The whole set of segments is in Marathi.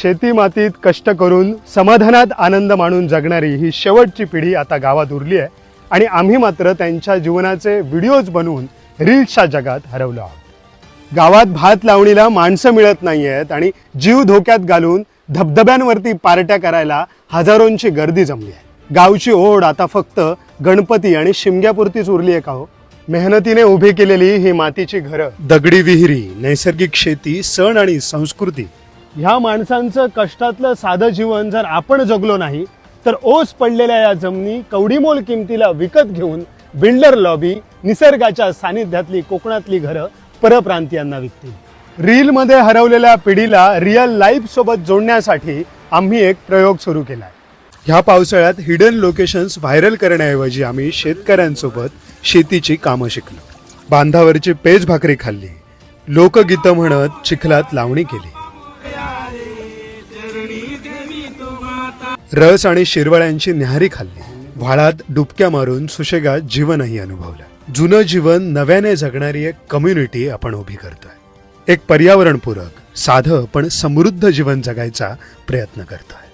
शेती मातीत कष्ट करून समाधानात आनंद मानून जगणारी ही शेवटची पिढी आता गावात उरली आहे. आणि आम्ही मात्र त्यांच्या जीवनाचे व्हिडिओज बनवून रील्सच्या जगात हरवलो आहोत. गावात भात लावणीला माणसं मिळत नाही आहेत आणि जीव धोक्यात घालून धबधब्यांवरती पार्ट्या करायला हजारोंची गर्दी जमली आहे. गावची ओढ आता फक्त गणपती आणि शिमग्यापुरतीच उरली आहे का हो? मेहनतीने उभी केलेली ही मातीची घरं. दगडी विहिरी नैसर्गिक शेती सण आणि संस्कृती ह्या माणसांचं कष्टातलं साधं जीवन जर आपण जगलो नाही तर ओस पडलेल्या या जमिनी कवडीमोल किमतीला विकत घेऊन बिल्डर लॉबी निसर्गाच्या सानिध्यातली कोकणातली घरं परप्रांतीयांना विकतील. रीलमध्ये हरवलेल्या पिढीला रिअल लाईफ सोबत जोडण्यासाठी आम्ही एक प्रयोग सुरू केला ह्या पावसाळ्यात हिडन लोकेशन्स व्हायरल करण्याऐवजी आम्ही शेतकऱ्यांसोबत शेतीची कामं शिकलो. बांधावरची पेज भाकरी खाल्ली. लोकगीतं म्हणत चिखलात लावणी केली. रस आणि शिरवळ्यांची न्याहारी खाल्ली. व्हाळात डुबक्या मारून सुशेगात जीवनही अनुभवलं. जुनं जीवन नव्याने जगणारी एक कम्युनिटी आपण उभी करतोय. एक पर्यावरणपूरक साधं पण समृद्ध जीवन जगायचा प्रयत्न करतोय.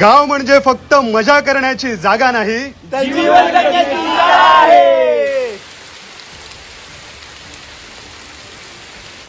गाव म्हणजे फक्त मजा करण्याची जागा नाही